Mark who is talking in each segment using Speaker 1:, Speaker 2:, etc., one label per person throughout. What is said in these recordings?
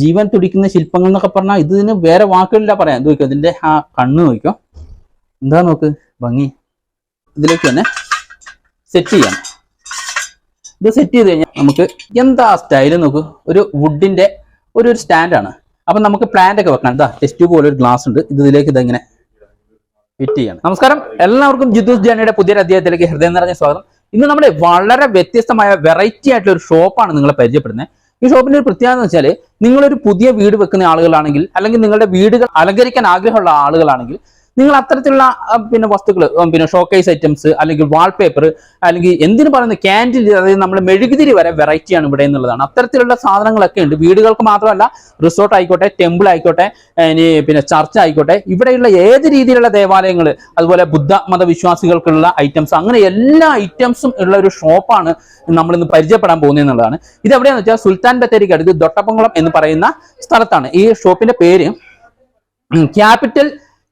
Speaker 1: ജീവൻ തുടിക്കുന്ന ശില്പങ്ങൾ എന്നൊക്കെ പറഞ്ഞാൽ ഇതിന് വേറെ വാക്കുകളില്ല പറയാം ഇത് നോക്കിയോ ഇതിന്റെ ആ കണ്ണ് നോക്കിയോ എന്താ നോക്ക്? ഭംഗി. ഇതിലേക്ക് തന്നെ സെറ്റ് ചെയ്യാം. ഇത് സെറ്റ് ചെയ്ത് കഴിഞ്ഞാൽ നമുക്ക് എന്താ സ്റ്റൈൽ നോക്ക്? ഒരു വുഡിന്റെ ഒരു ഒരു സ്റ്റാൻഡാണ് അപ്പൊ നമുക്ക് പ്ലാന്റ് ഒക്കെ വെക്കാം എന്താ ടെസ്റ്റ് പോലെ ഒരു ഗ്ലാസ് ഉണ്ട്. ഇത് ഇതിലേക്ക് ഇതെങ്ങനെ ഫിറ്റ് ചെയ്യണം. നമസ്കാരം. എല്ലാവർക്കും ജിദ്ദൂസ് ജാനിയുടെ പുതിയൊരു അധ്യായത്തിലേക്ക് ഹൃദയം നിറഞ്ഞ സ്വാഗതം. ഇന്ന് നമ്മുടെ വളരെ വ്യത്യസ്തമായ വെറൈറ്റി ആയിട്ടുള്ള ഒരു ഷോപ്പാണ് നിങ്ങളെ പരിചയപ്പെടുന്നത്. ഈ ഷോപ്പിന്റെ ഒരു പ്രത്യേകത എന്ന് വെച്ചാൽ നിങ്ങളൊരു പുതിയ വീട് വെക്കുന്ന ആളുകളാണെങ്കിൽ അല്ലെങ്കിൽ നിങ്ങളുടെ വീടുകൾ അലങ്കരിക്കാൻ ആഗ്രഹമുള്ള ആളുകളാണെങ്കിൽ നിങ്ങൾ അത്തരത്തിലുള്ള പിന്നെ വസ്തുക്കൾ പിന്നെ ഷോക്കേസ് ഐറ്റംസ് അല്ലെങ്കിൽ വാൾപേപ്പർ അല്ലെങ്കിൽ എന്തിനു പറയുന്നത് ക്യാൻഡിൽ അതായത് നമ്മൾ മെഴുകുതിരി വരെ വെറൈറ്റിയാണ് ഇവിടെ എന്നുള്ളതാണ്. അത്തരത്തിലുള്ള സാധനങ്ങളൊക്കെ ഉണ്ട്. വീടുകൾക്ക് മാത്രമല്ല റിസോർട്ട് ആയിക്കോട്ടെ ടെമ്പിൾ ആയിക്കോട്ടെ ഇനി പിന്നെ ചർച്ച ആയിക്കോട്ടെ ഇവിടെയുള്ള ഏത് രീതിയിലുള്ള ദേവാലയങ്ങൾ അതുപോലെ ബുദ്ധ മതവിശ്വാസികൾക്കുള്ള ഐറ്റംസ് അങ്ങനെ എല്ലാ ഐറ്റംസും ഉള്ള ഒരു ഷോപ്പാണ് നമ്മൾ ഇന്ന് പരിചയപ്പെടാൻ പോകുന്നത് എന്നുള്ളതാണ്. ഇത് എവിടെയാണെന്ന് വെച്ചാൽ സുൽത്താൻ ബത്തേരിക്ക് അടുത്ത് ദൊട്ടപ്പംകുളം എന്ന് പറയുന്ന സ്ഥലത്താണ്. ഈ ഷോപ്പിന്റെ പേര് ക്യാപിറ്റൽ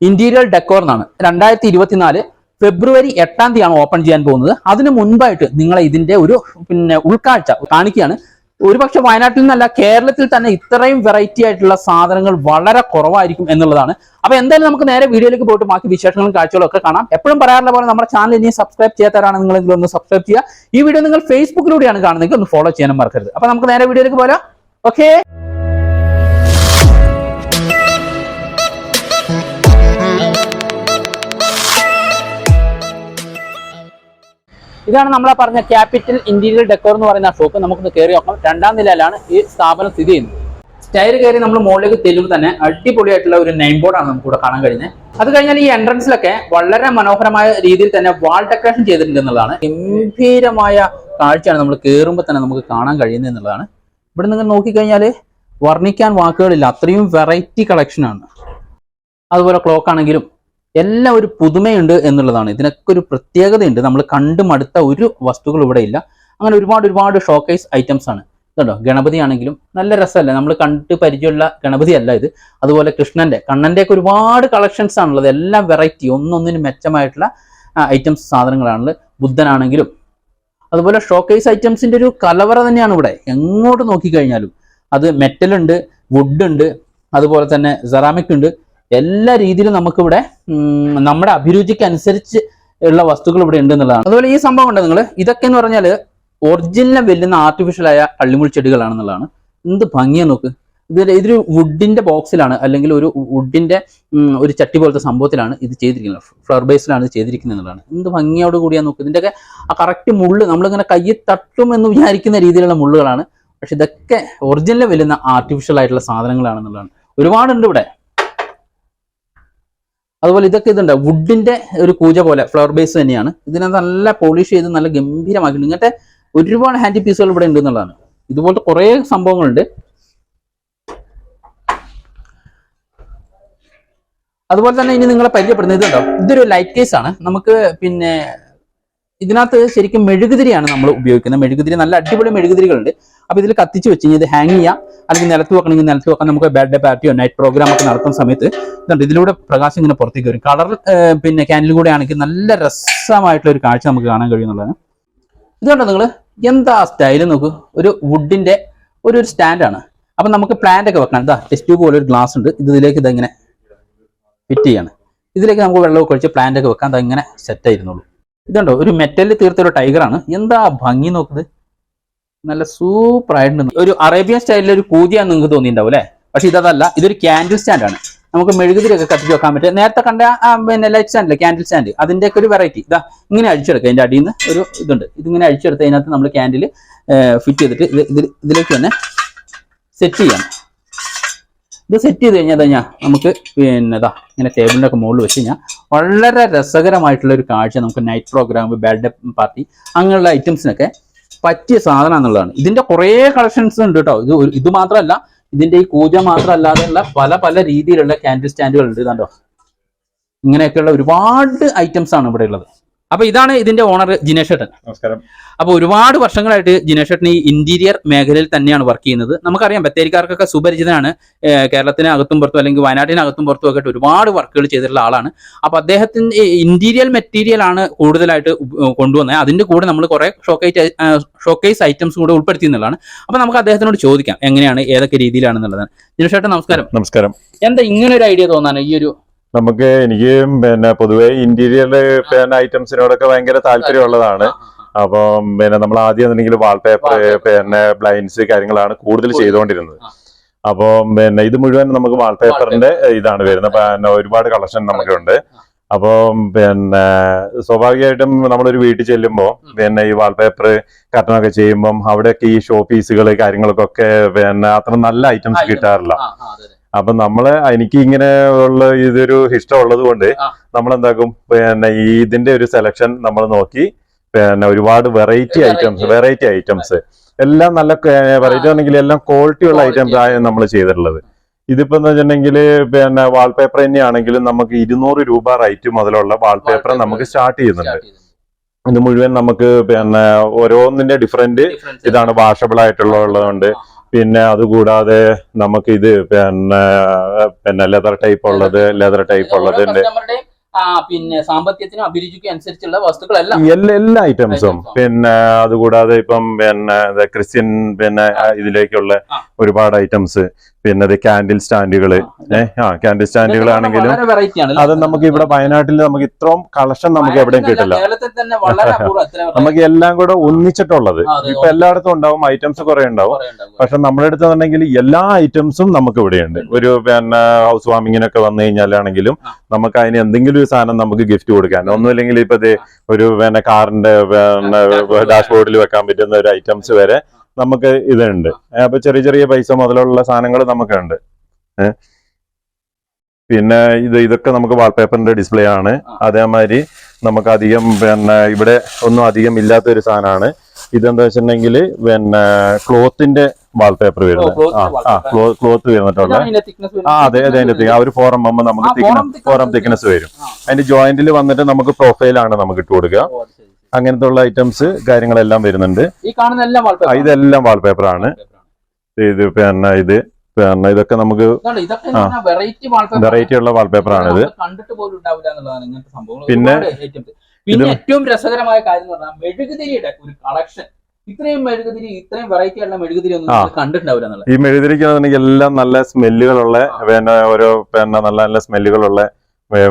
Speaker 1: ഇന്റീരിയർ ഡെക്കോർ എന്നാണ്. രണ്ടായിരത്തി ഇരുപത്തിനാല് ഫെബ്രുവരി എട്ടാം തീയതിയാണ് ഓപ്പൺ ചെയ്യാൻ പോകുന്നത്. അതിന് മുൻപായിട്ട് നിങ്ങളെ ഇതിന്റെ ഒരു പിന്നെ ഉൾക്കാഴ്ച കാണിക്കുകയാണ്. ഒരുപക്ഷെ വയനാട്ടിൽ നിന്നല്ല കേരളത്തിൽ തന്നെ ഇത്രയും വെറൈറ്റി ആയിട്ടുള്ള സാധനങ്ങൾ വളരെ കുറവായിരിക്കും എന്നുള്ളതാണ്. അപ്പൊ എന്തായാലും നമുക്ക് നേരെ വീഡിയോയിലേക്ക് പോയിട്ട് ബാക്കി വിശേഷങ്ങളും കാഴ്ചകളും ഒക്കെ കാണാം. എപ്പോഴും പറയാറുള്ള പോലെ നമ്മുടെ ചാനൽ ഇനി സബ്സ്ക്രൈബ് ചെയ്യാത്തവരാണ് നിങ്ങളെങ്കിലും ഒന്ന് സബ്സ്ക്രൈബ് ചെയ്യുക. ഈ വീഡിയോ നിങ്ങൾ ഫേസ്ബുക്കിലൂടെയാണ് കാണുന്നതെങ്കിൽ ഒന്ന് ഫോളോ ചെയ്യാനും മറക്കരുത്. അപ്പൊ നമുക്ക് നേരെ വീഡിയോയിലേക്ക് പോരാം ഓക്കേ ഇതാണ് നമ്മളെ പറഞ്ഞ ക്യാപിറ്റൽ ഇന്റീരിയർ ഡെക്കോർ എന്ന് പറയുന്ന ഷോപ്പ്. നമുക്കൊന്ന് കയറി നോക്കാം. രണ്ടാം നിലയിലാണ് ഈ സ്ഥാപനം സ്ഥിതി ചെയ്യുന്നത്. സ്റ്റൈർ കയറി നമ്മൾ മുകളിലേക്ക് ചെല്ലുമ്പോൾ തന്നെ അടിപൊളിയായിട്ടുള്ള ഒരു നെയിം ബോർഡാണ് നമുക്ക് ഇവിടെ കാണാൻ കഴിഞ്ഞത് അത് കഴിഞ്ഞാൽ ഈ എൻട്രൻസിലൊക്കെ വളരെ മനോഹരമായ രീതിയിൽ തന്നെ വാൾ ഡെക്കറേഷൻ ചെയ്തിട്ടുണ്ട് എന്നുള്ളതാണ്. ഗംഭീരമായ കാഴ്ചയാണ് നമ്മൾ കയറുമ്പോൾ തന്നെ നമുക്ക് കാണാൻ കഴിയുന്നത് എന്നുള്ളതാണ്. ഇവിടെ നിങ്ങൾ നോക്കിക്കഴിഞ്ഞാൽ വർണിക്കാൻ വാക്കുകളില്ല. അത്രയും വെറൈറ്റി കളക്ഷനാണ് അതുപോലെ ക്ലോക്ക് ആണെങ്കിലും എല്ലാം ഒരു പുതുമയുണ്ട് എന്നുള്ളതാണ്. ഇതിനൊക്കെ ഒരു പ്രത്യേകതയുണ്ട്. നമ്മൾ കണ്ടു മടുത്ത ഒരു വസ്തുക്കൾ ഇവിടെ ഇല്ല. അങ്ങനെ ഒരുപാട് ഒരുപാട് ഷോക്കേസ് ഐറ്റംസ് ആണ്. ഇതുണ്ടോ? ഗണപതി ആണെങ്കിലും നല്ല രസമല്ലേ? നമ്മൾ കണ്ടു പരിചയമുള്ള ഗണപതി അല്ല ഇത്. അതുപോലെ കൃഷ്ണന്റെ കണ്ണന്റെ ഒക്കെ ഒരുപാട് കളക്ഷൻസ് ആണുള്ളത്. എല്ലാം വെറൈറ്റി ഒന്നൊന്നിനും മെച്ചമായിട്ടുള്ള ഐറ്റംസ് സാധനങ്ങളാണുള്ളത്. ബുദ്ധനാണെങ്കിലും. അതുപോലെ ഷോക്കേസ് ഐറ്റംസിന്റെ ഒരു കലവറ തന്നെയാണ് ഇവിടെ. എങ്ങോട്ട് നോക്കിക്കഴിഞ്ഞാലും. അത് മെറ്റൽ ഉണ്ട് വുഡ് ഉണ്ട് അതുപോലെ തന്നെ സെറാമിക് ഉണ്ട്. എല്ലാ രീതിയിലും നമുക്കിവിടെ നമ്മുടെ അഭിരുചിക്ക് അനുസരിച്ച് ഉള്ള വസ്തുക്കൾ ഇവിടെ ഉണ്ട് എന്നുള്ളതാണ്. അതുപോലെ ഈ സംഭവം ഉണ്ട് നിങ്ങൾ ഇതൊക്കെ എന്ന് പറഞ്ഞാൽ ഒറിജിനൽ വെല്ലുന്ന ആർട്ടിഫിഷ്യൽ ആയ കള്ളിമുൾ ചെടികളാണെന്നുള്ളതാണ്. എന്ത് ഭംഗിയാ നോക്ക്. ഇത് ഇതൊരു വുഡിന്റെ ബോക്സിലാണ് അല്ലെങ്കിൽ ഒരു വുഡിന്റെ ഒരു ചട്ടി പോലത്തെ സംഭവത്തിലാണ് ഇത് ചെയ്തിരിക്കുന്നത്. ഫ്ലവർ ബേസിലാണ് ഇത് ചെയ്തിരിക്കുന്നത് എന്നുള്ളതാണ്. എന്ത് ഭംഗിയോട് കൂടിയാ നോക്ക്. ഇതിന്റെയൊക്കെ ആ കറക്റ്റ് മുള്ള് നമ്മളിങ്ങനെ കയ്യിൽ തട്ടും എന്ന് വിചാരിക്കുന്ന രീതിയിലുള്ള മുള്ളുകളാണ്. പക്ഷെ ഇതൊക്കെ ഒറിജിനൽ വെല്ലുന്ന ആർട്ടിഫിഷ്യൽ ആയിട്ടുള്ള സാധനങ്ങളാണെന്നുള്ളതാണ്. ഒരുപാടുണ്ട് ഇവിടെ. അതുപോലെ ഇതൊക്കെ ഇതുണ്ട്. വുഡിന്റെ ഒരു കൂജ പോലെ ഫ്ലവർ ബേസ് തന്നെയാണ്. ഇതിനെ നല്ല പോളിഷ് ചെയ്ത് നല്ല ഗംഭീരമാക്കി ഇങ്ങനത്തെ ഒരുപാട് ഹാൻഡി പീസുകൾ ഇവിടെ ഉണ്ട് എന്നുള്ളതാണ്. ഇതുപോലത്തെ കുറേ സംഭവങ്ങളുണ്ട്. അതുപോലെ തന്നെ ഇനി നിങ്ങളെ പരിചയപ്പെടുന്നത് ഇതുണ്ടോ? ഇതൊരു ലൈറ്റ് കേസ് ആണ്. നമുക്ക് പിന്നെ ഇതിനകത്ത് ശരിക്കും മെഴുകുതിരിയാണ് നമ്മൾ ഉപയോഗിക്കുന്നത്. മെഴുകുതിരി നല്ല അടിപൊളി മെഴുകുതിരികളുണ്ട്. അപ്പൊ ഇതിൽ കത്തിച്ച് വെച്ച് കഴിഞ്ഞാൽ ഇത് ഹാങ് ചെയ്യാം. അല്ലെങ്കിൽ നിലത്ത് വെക്കണമെങ്കിൽ നിലത്ത് വെക്കാം നമുക്ക് ബർത്ത്ഡേ പാർട്ടിയോ നൈറ്റ് പ്രോഗ്രാം ഒക്കെ നടത്തുന്ന സമയത്ത് ഇതുണ്ട്. ഇതിലൂടെ പ്രകാശം ഇങ്ങനെ പുറത്തേക്ക് വരും. കളർ പിന്നെ ക്യാൻഡിൽ കൂടെ ആണെങ്കിൽ നല്ല രസമായിട്ടുള്ള ഒരു കാഴ്ച നമുക്ക് കാണാൻ കഴിയുന്നുള്ളതാണ് ഇതുകൊണ്ട് നിങ്ങൾ എന്താ സ്റ്റൈൽ നോക്കൂ. ഒരു വുഡിന്റെ ഒരു ഒരു സ്റ്റാൻഡാണ് അപ്പൊ നമുക്ക് പ്ലാന്റ് ഒക്കെ വെക്കണം. ഇതാ ടെസ്റ്റ് പോലെ ഒരു ഗ്ലാസ് ഉണ്ട്. ഇത് ഇതിലേക്ക് ഇതെങ്ങനെ ഫിറ്റ് ചെയ്യാണ്. ഇതിലേക്ക് നമുക്ക് വെള്ളമൊക്കെ ഒഴിച്ച് പ്ലാന്റ് ഒക്കെ വെക്കാൻ അതെങ്ങനെ സെറ്റ് ആയിരുന്നുള്ളൂ. ഇതുണ്ടോ? ഒരു മെറ്റലിൽ തീർത്ത ഒരു ടൈഗറാണ് എന്താ ഭംഗി നോക്കുന്നത്? നല്ല സൂപ്പർ ആയിട്ടുണ്ട്. ഒരു അറേബ്യൻ സ്റ്റൈലിൽ ഒരു കൂതിയാന്ന് നിങ്ങൾക്ക് തോന്നിയിട്ടുണ്ടാവും അല്ലേ? പക്ഷെ ഇതല്ല ഇതൊരു ക്യാൻഡിൽ സ്റ്റാൻഡ് ആണ്. നമുക്ക് മെഴുകുതിരിയൊക്കെ കത്തിച്ച് വെക്കാൻ പറ്റും. നേരത്തെ കണ്ട പിന്നെ ലൈറ്റ് സ്റ്റാൻഡില്ലേ ക്യാൻഡിൽ സ്റ്റാൻഡ് അതിന്റെ ഒക്കെ ഒരു വെറൈറ്റി ഇതാ ഇങ്ങനെ അഴിച്ചെടുക്കുക. അതിന്റെ അടിയിൽ നിന്ന് ഒരു ഇതുണ്ട്. ഇതിങ്ങനെ അഴിച്ചെടുത്ത് അതിനകത്ത് നമ്മൾ ക്യാൻഡിൽ ഫിറ്റ് ചെയ്തിട്ട് ഇത് ഇതിലേക്ക് തന്നെ സെറ്റ് ചെയ്യണം. ഇത് സെറ്റ് ചെയ്ത് കഴിഞ്ഞാൽ നമുക്ക് പിന്നെ ഇതാ ഇങ്ങനെ ടേബിളിന്റെ ഒക്കെ മുകളിൽ വെച്ച് കഴിഞ്ഞാൽ വളരെ രസകരമായിട്ടുള്ള ഒരു കാഴ്ച നമുക്ക് നൈറ്റ് പ്രോഗ്രാം ബർത്ത്ഡേ പാർട്ടി അങ്ങനെയുള്ള ഐറ്റംസിനൊക്കെ പറ്റിയ സാധനം എന്നുള്ളതാണ് ഇതിന്റെ കുറേ കളക്ഷൻസ് ഉണ്ട് കേട്ടോ ഇത് ഇത് മാത്രമല്ല ഇതിന്റെ ഈ കൂജ മാത്രമല്ലാതെയുള്ള പല പല രീതിയിലുള്ള ക്യാൻഡിൽ സ്റ്റാൻഡുകൾ ഉണ്ട് കണ്ടോ? ഇങ്ങനെയൊക്കെയുള്ള ഒരുപാട് ഐറ്റംസ് ആണ് ഇവിടെ ഉള്ളത് അപ്പൊ ഇതാണ് ഇതിന്റെ ഓണർ ജിനേഷ് ഏട്ടൻ.
Speaker 2: നമസ്കാരം.
Speaker 1: അപ്പൊ ഒരുപാട് വർഷങ്ങളായിട്ട് ജിനേഷ് ഏട്ടൻ ഈ ഇന്റീരിയർ മേഖലയിൽ തന്നെയാണ് വർക്ക് ചെയ്യുന്നത്. നമുക്കറിയാം ബത്തേരിക്കാർക്കൊക്കെ സുപരിചിതനാണ് കേരളത്തിന് അകത്തും പുറത്തും അല്ലെങ്കിൽ വയനാട്ടിനകത്തും പുറത്തും ഒക്കെ ആയിട്ട് ഒരുപാട് വർക്കുകൾ ചെയ്തിട്ടുള്ള ആളാണ്. അപ്പൊ അദ്ദേഹത്തിന്റെ ഇന്റീരിയൽ മെറ്റീരിയൽ ആണ് കൂടുതലായിട്ട് കൊണ്ടുവന്നത്. അതിന്റെ കൂടെ നമ്മൾ കുറെ ഷോക്കേസ് ഷോക്കേസ് ഐറ്റംസ് കൂടെ ഉൾപ്പെടുത്തി എന്നുള്ളതാണ്. അപ്പൊ നമുക്ക് അദ്ദേഹത്തിനോട് ചോദിക്കാം എങ്ങനെയാണ് ഏതൊക്കെ രീതിയിലാണെന്നുള്ളതാണ് ജിനേഷ് ഏട്ടൻ നമസ്കാരം.
Speaker 2: നമസ്കാരം.
Speaker 1: എന്താ ഇങ്ങനെ ഒരു ഐഡിയ തോന്നാണ് ഈ ഒരു
Speaker 2: നമുക്ക് എനിക്ക് പിന്നെ പൊതുവെ ഇന്റീരിയർ പിന്നെ ഐറ്റംസിനോടൊക്കെ ഭയങ്കര താല്പര്യമുള്ളതാണ്. അപ്പം പിന്നെ നമ്മൾ ആദ്യം എന്തെങ്കിലും വാൾപേപ്പർ. പിന്നെ ബ്ലൈൻഡ്സ് കാര്യങ്ങളാണ് കൂടുതൽ. ചെയ്തുകൊണ്ടിരുന്നത്.
Speaker 1: ആ.
Speaker 2: അപ്പം പിന്നെ ഇത് മുഴുവൻ നമുക്ക് വാൾപേപ്പറിന്റെ ഇതാണ് വരുന്നത്. പിന്നെ ഒരുപാട് കളക്ഷൻ നമുക്കുണ്ട്. അപ്പം പിന്നെ സ്വാഭാവികമായിട്ടും നമ്മളൊരു വീട്ടിൽ ചെല്ലുമ്പോൾ പിന്നെ ഈ വാൾപേപ്പർ കർട്ടനൊക്കെ ചെയ്യുമ്പം അവിടെയൊക്കെ ഈ ഷോ പീസുകൾ കാര്യങ്ങൾക്കൊക്കെ പിന്നെ അത്ര നല്ല ഐറ്റംസ് കിട്ടാറില്ല. അപ്പൊ നമ്മൾ എനിക്ക് ഇങ്ങനെ ഉള്ള ഇതൊരു ഇഷ്ടമുള്ളത് കൊണ്ട് നമ്മൾ എന്താക്കും പിന്നെ ഇതിന്റെ ഒരു സെലക്ഷൻ നമ്മൾ നോക്കി പിന്നെ ഒരുപാട് വെറൈറ്റി ഐറ്റംസ് വെറൈറ്റി ഐറ്റംസ് എല്ലാം നല്ല വെറൈറ്റി ആണെങ്കിൽ എല്ലാം ക്വാളിറ്റി ഉള്ള ഐറ്റംസ് ആണ് നമ്മൾ ചെയ്തിട്ടുള്ളത്. ഇതിപ്പോ എന്ന് വെച്ചിട്ടുണ്ടെങ്കിൽ പിന്നെ വാൾപേപ്പർ തന്നെയാണെങ്കിലും നമുക്ക് ഇരുന്നൂറ് രൂപ റൈറ്റ് മുതലുള്ള വാൾപേപ്പർ നമുക്ക് സ്റ്റാർട്ട് ചെയ്യുന്നുണ്ട്. ഇത് മുഴുവൻ നമുക്ക് പിന്നെ ഓരോന്നിന്റെ ഡിഫറെന്റ് ഇതാണ് വാഷബിൾ ആയിട്ടുള്ള ഉള്ളതുകൊണ്ട്
Speaker 1: ആ,
Speaker 2: പിന്നെ അതുകൂടാതെ നമുക്ക് ഇത് പിന്നെ പിന്നെ ലെതർ ടൈപ്പ് ഉള്ളത് ലെതർ ടൈപ്പ് ഉള്ളത്
Speaker 1: പിന്നെ സാമ്പത്തികത്തിനും അഭിരുചിക്കും അനുസരിച്ചുള്ള വസ്തുക്കളെല്ലാം.
Speaker 2: എല്ലാ എല്ലാ ഐറ്റംസും പിന്നെ അതുകൂടാതെ ഇപ്പം പിന്നെ ക്രിസ്ത്യൻ പിന്നെ ഇതിലേക്കുള്ള ഒരുപാട് ഐറ്റംസ് പിന്നെ അത്. ക്യാൻഡിൽ സ്റ്റാൻഡുകൾ ഏഹ് ആ ക്യാൻഡിൽ സ്റ്റാൻഡുകൾ ആണെങ്കിലും അത് നമുക്ക് ഇവിടെ വയനാട്ടിൽ നമുക്ക് ഇത്രയും കളക്ഷൻ നമുക്ക് എവിടെയും കിട്ടില്ല. നമുക്ക് എല്ലാം കൂടെ ഒന്നിച്ചിട്ടുള്ളത്. ഇപ്പൊ എല്ലായിടത്തും ഉണ്ടാവും ഐറ്റംസ് കുറെ ഉണ്ടാവും. പക്ഷെ നമ്മുടെ അടുത്ത് എന്നുണ്ടെങ്കിൽ എല്ലാ ഐറ്റംസും നമുക്ക് ഇവിടെയുണ്ട്. ഒരു പിന്നെ ഹൗസ് വാമിങ്ങിനൊക്കെ വന്നു കഴിഞ്ഞാലാണെങ്കിലും നമുക്ക് അതിന് എന്തെങ്കിലും ഒരു സാധനം നമുക്ക് ഗിഫ്റ്റ് കൊടുക്കാൻ. ഒന്നുമില്ലെങ്കിൽ ഇപ്പൊ ഒരു പിന്നെ കാറിന്റെ പിന്നെ ഡാഷ്ബോർഡിൽ വെക്കാൻ പറ്റുന്ന ഒരു ഐറ്റംസ് വരെ നമുക്ക് ഇതുണ്ട്. അപ്പൊ ചെറിയ ചെറിയ പൈസ മുതലുള്ള സാധനങ്ങൾ നമുക്കുണ്ട്. ഉണ്ട് പിന്നെ ഇത് ഇതൊക്കെ നമുക്ക് വാൾപേപ്പറിന്റെ ഡിസ്പ്ലേ ആണ്. അതേമാതിരി നമുക്ക് അധികം പിന്നെ ഇവിടെ ഒന്നും അധികം ഇല്ലാത്ത ഒരു സാധനമാണ്. ഇതെന്താ വെച്ചിട്ടുണ്ടെങ്കിൽ പിന്നെ ക്ലോത്തിന്റെ വാൾപേപ്പർ വരുന്നത്. ആ ക്ലോത്ത് വരുന്നിട്ടുള്ള. ആ. അതെ അതെ അതിന്റെ ആ ഒരു ഫോറം എം നമുക്ക് ഫോറം തിക്നെസ് വരും. അതിന്റെ ജോയിന്റിൽ വന്നിട്ട് നമുക്ക് പ്രൊഫൈലാണ് നമുക്ക് ഇട്ട് കൊടുക്കുക. അങ്ങനത്തെ ഉള്ള ഐറ്റംസ് കാര്യങ്ങളെല്ലാം വരുന്നുണ്ട്.
Speaker 1: ഈ കാണുന്ന എല്ലാം
Speaker 2: ഇതെല്ലാം വാൾപേപ്പർ ആണ്. ഇത് പിന്നെ ഇത് പിന്നെ ഇതൊക്കെ നമുക്ക്
Speaker 1: വെറൈറ്റി
Speaker 2: ഉള്ള വാൾപേപ്പർ ആണിത്
Speaker 1: കണ്ടിട്ട് പോലും ഉണ്ടാവില്ല എന്നുള്ളതാണ് ഇങ്ങനത്തെ
Speaker 2: പിന്നെ
Speaker 1: പിന്നെ ഏറ്റവും രസകരമായ കാര്യം എന്ന് പറഞ്ഞാൽ മെഴുകുതിരിയുടെ ഒരു കളക്ഷൻ ഇത്രയും മെഴുകുതിരി ഇത്രയും വെറൈറ്റി ഉള്ള മെഴുകുതിരി ഒന്നും കണ്ടിട്ടുണ്ടാവില്ല
Speaker 2: ഈ മെഴുകുതിരിക്ക് എല്ലാം നല്ല സ്മെല്ലുകളുള്ള പിന്നെ ഓരോ പിന്നെ നല്ല നല്ല സ്മെല്ലുകളുള്ള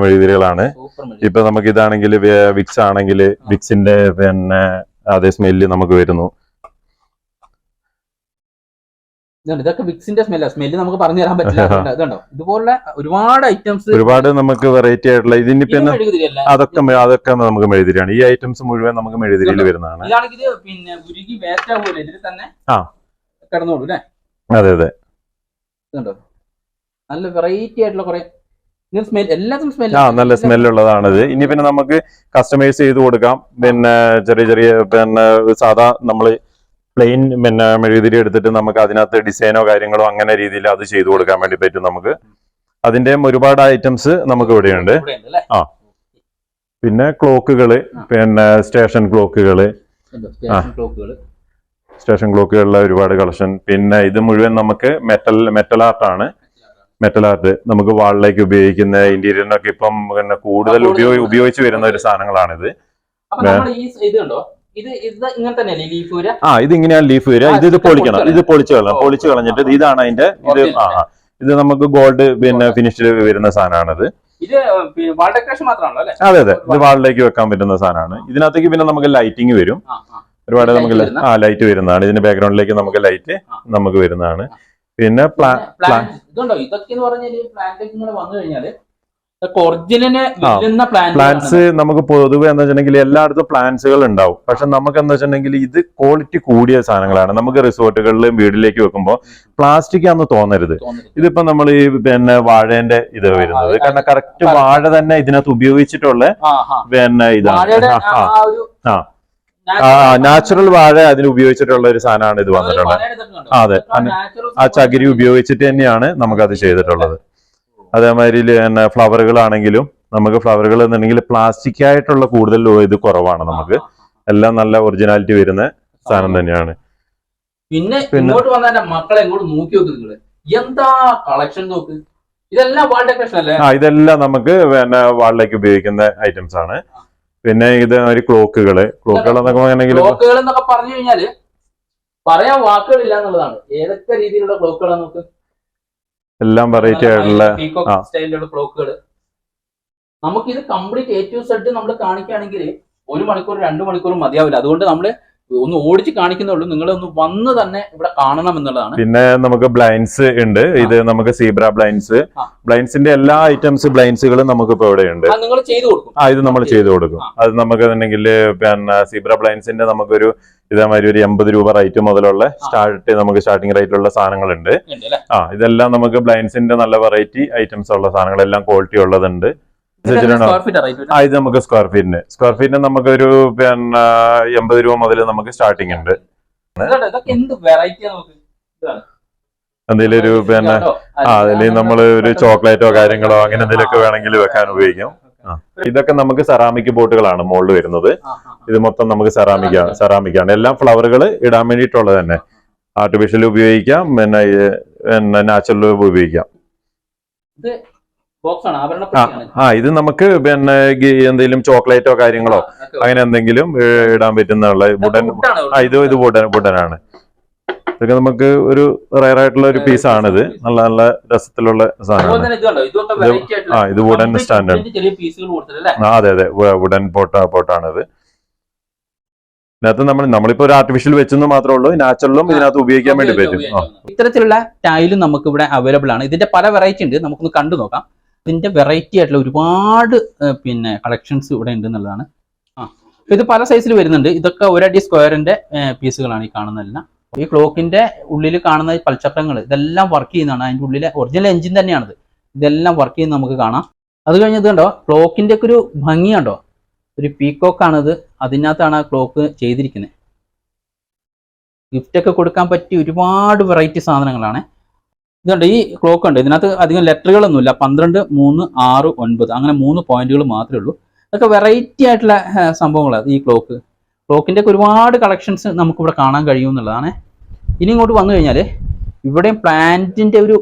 Speaker 2: മെഴുതിരികളാണ്
Speaker 1: സൂപ്പർ മെഴുകുതിരി
Speaker 2: ഇപ്പൊ നമുക്ക് ഇതാണെങ്കിൽ വിക്സ് ആണെങ്കിൽ വിക്സിന്റെ പിന്നെ അതേ സ്മെല്ല് നമുക്ക് വരുന്നു.
Speaker 1: ഇതൊക്കെ വിക്സിന്റെ സ്മെല്ല സ്മെല്ല് നമുക്ക് പറഞ്ഞു തരാൻ പറ്റില്ല. ഇതുണ്ടോ? ഇതുപോലെ ഒരുപാട് ഐറ്റംസ്
Speaker 2: ഒരുപാട് നമുക്ക് വെറൈറ്റി ആയിട്ടുള്ള
Speaker 1: ഇതിനിപ്പം
Speaker 2: അതൊക്കെ അതൊക്കെ നമുക്ക് മെഴുതിരിയാണ് ഈ ഐറ്റംസ് മുഴുവൻ നമുക്ക് മെഴുതിരിയിൽ വരുന്നതാണ്.
Speaker 1: ഇതാണെങ്കിൽ ഇത് പിന്നെ ഉരുകി വേസ്റ്റ് ആവുമല്ലോ. ഇതിൽ തന്നെ
Speaker 2: ആ.
Speaker 1: കിടന്നോളൂ അല്ലേ?
Speaker 2: അതെ അതെ.
Speaker 1: ഇതുണ്ടോ? നല്ല വെറൈറ്റി ആയിട്ടുള്ള കുറെ
Speaker 2: ആ നല്ല സ്മെല്ലുള്ളതാണിത് ഇനി പിന്നെ നമുക്ക് കസ്റ്റമൈസ് ചെയ്ത് കൊടുക്കാം. പിന്നെ ചെറിയ ചെറിയ പിന്നെ സാധാ നമ്മൾ പ്ലെയിൻ പിന്നെ മെഴുകുതിരി എടുത്തിട്ട് നമുക്ക് അതിനകത്ത് ഡിസൈനോ കാര്യങ്ങളോ അങ്ങനെ രീതിയിൽ അത് ചെയ്തു കൊടുക്കാൻ വേണ്ടി പറ്റും നമുക്ക്. അതിന്റെ ഒരുപാട് ഐറ്റംസ് നമുക്ക് ഇവിടെയുണ്ട്.
Speaker 1: ആ.
Speaker 2: പിന്നെ
Speaker 1: ക്ലോക്കുകൾ
Speaker 2: പിന്നെ സ്റ്റേഷൻ ക്ലോക്കുകൾ
Speaker 1: സ്റ്റേഷൻ ക്ലോക്കുകൾ
Speaker 2: സ്റ്റേഷൻ ക്ലോക്കുകളിലെ ഒരുപാട് കളക്ഷൻ പിന്നെ ഇത് മുഴുവൻ നമുക്ക് മെറ്റൽ മെറ്റൽ ആർട്ടാണ് മെറ്റൽ ആർട്ട് നമുക്ക് വാളിലേക്ക് ഉപയോഗിക്കുന്ന ഇന്റീരിയറിനൊക്കെ ഇപ്പം പിന്നെ കൂടുതൽ ഉപയോഗി ഉപയോഗിച്ച് വരുന്ന ഒരു സാധനങ്ങളാണിത്. ആ ഇത് ഇങ്ങനെയാണ് ലീഫ് വരിക. ഇത് ഇത് പൊളിക്കണം. ഇത് പൊളിച്ചു കളയണം. പൊളിച്ചു കളഞ്ഞിട്ട് ഇതാണ് അതിന്റെ ഇത്. ആ. ഇത് നമുക്ക് ഗോൾഡ് പിന്നെ ഫിനിഷിൽ വരുന്ന സാധനമാണിത്. അതെ അതെ. ഇത് വാളിലേക്ക് വെക്കാൻ പറ്റുന്ന സാധനമാണ്. ഇതിനകത്തേക്ക് പിന്നെ നമുക്ക് ലൈറ്റിംഗ് വരും. ഒരുപാട് നമുക്ക് ആ ലൈറ്റ് വരുന്നതാണ്. ഇതിന്റെ ബാക്ക്ഗ്രൗണ്ടിലേക്ക് നമുക്ക് ലൈറ്റ് നമുക്ക് വരുന്നതാണ്. പിന്നെ
Speaker 1: ഇതുണ്ടോ? ഇതൊക്കെ എന്ന് പറഞ്ഞാൽ പ്ലാന്റിലേക്ക് ഇങ്ങനെ വന്നു കഴിഞ്ഞാൽ ഒറിജിനലിന്
Speaker 2: ആ.
Speaker 1: വരുന്ന പ്ലാന്റ്
Speaker 2: പ്ലാന്റ്സ് നമുക്ക് പൊതുവെ എന്താ വെച്ചിട്ടുണ്ടെങ്കിൽ എല്ലായിടത്തും പ്ലാന്റ്സുകൾ ഉണ്ടാവും. പക്ഷെ നമുക്ക് എന്താ വെച്ചിട്ടുണ്ടെങ്കിൽ ഇത് ക്വാളിറ്റി കൂടിയ സാധനങ്ങളാണ്. നമുക്ക് റിസോർട്ടുകളിലും വീട്ടിലേക്ക് വെക്കുമ്പോൾ പ്ലാസ്റ്റിക് ആണെന്ന് തോന്നരുത്. ഇതിപ്പോ നമ്മൾ ഈ പിന്നെ വാഴേന്റെ ഇത് വരുന്നത്. കാരണം കറക്റ്റ് വാഴ തന്നെ ഇതിനകത്ത് ഉപയോഗിച്ചിട്ടുള്ള പിന്നെ ഇതാണ്. ആ, നാച്ചുറൽ വാഴ അതിന് ഉപയോഗിച്ചിട്ടുള്ള ഒരു സാധനമാണ് ഇത് വന്നിട്ടുള്ളത്. അതെ. ആ ചകിരി ഉപയോഗിച്ചിട്ട് തന്നെയാണ് നമുക്ക് അത് ചെയ്തിട്ടുള്ളത് അതേമാതിരി പിന്നെ ഫ്ലവറുകളാണെങ്കിലും നമുക്ക് ഫ്ലവറുകൾ എന്നുണ്ടെങ്കിൽ പ്ലാസ്റ്റിക് ആയിട്ടുള്ള കൂടുതൽ ഇത് കുറവാണ് നമുക്ക്. എല്ലാം നല്ല ഒറിജിനാലിറ്റി വരുന്ന സാധനം തന്നെയാണ്.
Speaker 1: പിന്നെ ഇങ്ങോട്ട് വന്ന എന്റെ മക്കളെ ഇങ്ങോട്ട് നോക്കി നോക്ക് നിങ്ങൾ. എന്താ കളക്ഷൻ നോക്ക്? ഇതെല്ലാം ഡെക്കറേഷൻ അല്ലേ?
Speaker 2: ആ ഇതെല്ലാം നമുക്ക് പിന്നെ വാളിലേക്ക് ഉപയോഗിക്കുന്ന ഐറ്റംസ് ആണ്. പിന്നെ ഇത് ഒരു ക്ലോക്കുകൾ. ക്ലോക്കുകൾ എന്നൊക്കെ പറയുകയാണെങ്കിൽ
Speaker 1: ക്ലോക്കുകൾ എന്നൊക്കെ പറഞ്ഞു കഴിഞ്ഞാൽ പറയാൻ വാക്കുകളില്ല എന്നുള്ളതാണ്. ഏതൊക്കെ രീതിയിലുള്ള ക്ലോക്കുകളാണ് നമുക്ക്
Speaker 2: എല്ലാം വെറൈറ്റി ആയിട്ടുള്ള ക്ലോക്കുകൾ
Speaker 1: സ്റ്റൈലിലുള്ള ക്ലോക്കുകൾ നമുക്ക് ഇത് കംപ്ലീറ്റ് എ ടു സെഡ് നമ്മൾ കാണിക്കുകയാണെങ്കിൽ ഒരു മണിക്കൂർ രണ്ട് മണിക്കൂർ മതിയാവില്ല. അതുകൊണ്ട് നമ്മൾ ഒന്ന് ഓടിച്ച് കാണിക്കുന്നുള്ളൂ നിങ്ങൾ ഒന്ന് വന്ന് തന്നെ ഇവിടെ കാണണം എന്നുള്ളതാണ്.
Speaker 2: പിന്നെ നമുക്ക് ബ്ലൈൻഡ്സ് ഉണ്ട്. ഇത് നമുക്ക് സീബ്ര ബ്ലൈൻഡ്സ്
Speaker 1: ബ്ലൈൻസിന്റെ
Speaker 2: ബ്ലൈൻഡ്സിന്റെ എല്ലാ ഐറ്റംസ് ബ്ലൈൻഡ്സുകളും നമുക്ക് ഇപ്പൊ ഇവിടെ ഉണ്ട്.
Speaker 1: നിങ്ങൾ ചെയ്തു കൊടുക്കും.
Speaker 2: ആ ഇത് നമ്മൾ ചെയ്തു കൊടുക്കും. അത് നമുക്ക് ഉണ്ടെങ്കിൽ പിന്നെ സീബ്ര ബ്ലൈൻഡ്സിന്റെ നമുക്കൊരു ഇതേമാതിരി ഒരു എൺപത് രൂപ റേറ്റ് മുതലുള്ള സ്റ്റാർട്ട് നമുക്ക് സ്റ്റാർട്ടിംഗ് റേറ്റിലുള്ള സാധനങ്ങളുണ്ട്. ആ ഇതെല്ലാം നമുക്ക് ബ്ലൈൻഡ്സിന്റെ നല്ല വെറൈറ്റി ഐറ്റംസ് ഉള്ള സാധനങ്ങൾ എല്ലാം ക്വാളിറ്റി ഉള്ളതുണ്ട്. ഇത് നമുക്ക് സ്ക്വയർ ഫീറ്റിന് സ്ക്വയർ ഫീറ്റിന് നമുക്ക് ഒരു പിന്നെ എൺപത് രൂപ മുതൽ നമുക്ക് സ്റ്റാർട്ടിംഗ് ഉണ്ട്. എന്തെങ്കിലും ഒരു പിന്നെ ആ അതിൽ നമ്മൾ ഒരു ചോക്ലേറ്റോ കാര്യങ്ങളോ അങ്ങനെ എന്തെങ്കിലുമൊക്കെ വേണമെങ്കിൽ വെക്കാൻ ഉപയോഗിക്കാം. ഇതൊക്കെ നമുക്ക് സെറാമിക് ബോട്ടുകളാണ് മുകളിൽ വരുന്നത്. ഇത് മൊത്തം നമുക്ക് സെറാമിക് സെറാമിക്കാണ് സെറാമിക് ആണ്. എല്ലാം ഫ്ലവറുകൾ ഇടാൻ വേണ്ടിയിട്ടുള്ളത് തന്നെ. ആർട്ടിഫിഷ്യൽ ഉപയോഗിക്കാം പിന്നെ പിന്നെ നാച്ചുറൽ ഉപയോഗിക്കാം. ആ ഇത് നമുക്ക് പിന്നെ എന്തെങ്കിലും ചോക്ലേറ്റോ കാര്യങ്ങളോ അങ്ങനെ എന്തെങ്കിലും ഇടാൻ പറ്റുന്നുള്ള വുഡൻ ആ ഇത് ഇത് വുഡൻ വുഡനാണ് ഇതൊക്കെ നമുക്ക് ഒരു റയർ ആയിട്ടുള്ള ഒരു പീസ് ആണിത്. നല്ല നല്ല രസത്തിലുള്ള സാധനമാണ്. ആ ഇത് വുഡൻ
Speaker 1: സ്റ്റാൻഡാണ്
Speaker 2: ആ അതെ അതെ വുഡൻ പോട്ട പോട്ടാണിത് ഇതിനകത്ത് നമ്മൾ നമ്മളിപ്പോ ഒരു ആർട്ടിഫിഷ്യൽ വെച്ചെന്ന് മാത്രമേ ഉള്ളൂ. നാച്ചുറലും ഇതിനകത്ത് ഉപയോഗിക്കാൻ വേണ്ടി പറ്റും.
Speaker 1: ഇത്തരത്തിലുള്ള ടൈലും നമുക്ക് ഇവിടെ അവൈലബിൾ ആണ്. ഇതിന്റെ പല വെറൈറ്റി ഉണ്ട്. നമുക്കൊന്ന് കണ്ടു നോക്കാം ഇതിന്റെ വെറൈറ്റി ആയിട്ടുള്ള ഒരുപാട് പിന്നെ കളക്ഷൻസ് ഇവിടെ ഉണ്ട് എന്നുള്ളതാണ്. ആ ഇത് പല സൈസിൽ വരുന്നുണ്ട്. ഇതൊക്കെ ഒരടി സ്ക്വയറിന്റെ പീസുകളാണ് ഈ കാണുന്നതെല്ലാം ഈ ക്ലോക്കിന്റെ ഉള്ളിൽ കാണുന്ന പൽച്ചക്രങ്ങൾ ഇതെല്ലാം വർക്ക് ചെയ്യുന്നതാണ്. അതിന്റെ ഉള്ളിലെ ഒറിജിനൽ എഞ്ചിൻ തന്നെയാണിത്. ഇതെല്ലാം വർക്ക് ചെയ്യുന്നത് നമുക്ക് കാണാം. അത് കഴിഞ്ഞത് കണ്ടോ? ക്ലോക്കിന്റെ ഒക്കെ ഒരു ഭംഗി കണ്ടോ? ഒരു പീക്കോക്കാണിത് അതിനകത്താണ് ആ ക്ലോക്ക് ചെയ്തിരിക്കുന്നത്. ഗിഫ്റ്റൊക്കെ കൊടുക്കാൻ പറ്റിയ ഒരുപാട് വെറൈറ്റി സാധനങ്ങളാണ്. ഇതുണ്ട് ഈ ക്ലോക്ക് ഉണ്ട്. ഇതിനകത്ത് അധികം ലെറ്ററുകളൊന്നുമില്ല. പന്ത്രണ്ട് മൂന്ന് ആറ് ഒൻപത്. അങ്ങനെ മൂന്ന് പോയിന്റുകൾ മാത്രമേ ഉള്ളൂ. അതൊക്കെ വെറൈറ്റി ആയിട്ടുള്ള സംഭവങ്ങളാണ് ഈ ക്ലോക്ക് ക്ലോക്കിന്റെ ഒക്കെ ഒരുപാട് കളക്ഷൻസ് നമുക്കിവിടെ കാണാൻ കഴിയും എന്നുള്ളതാണ്. ഇനി ഇങ്ങോട്ട് വന്നു കഴിഞ്ഞാൽ ഇവിടെയും പ്ലാന്റിന്റെ ഒരു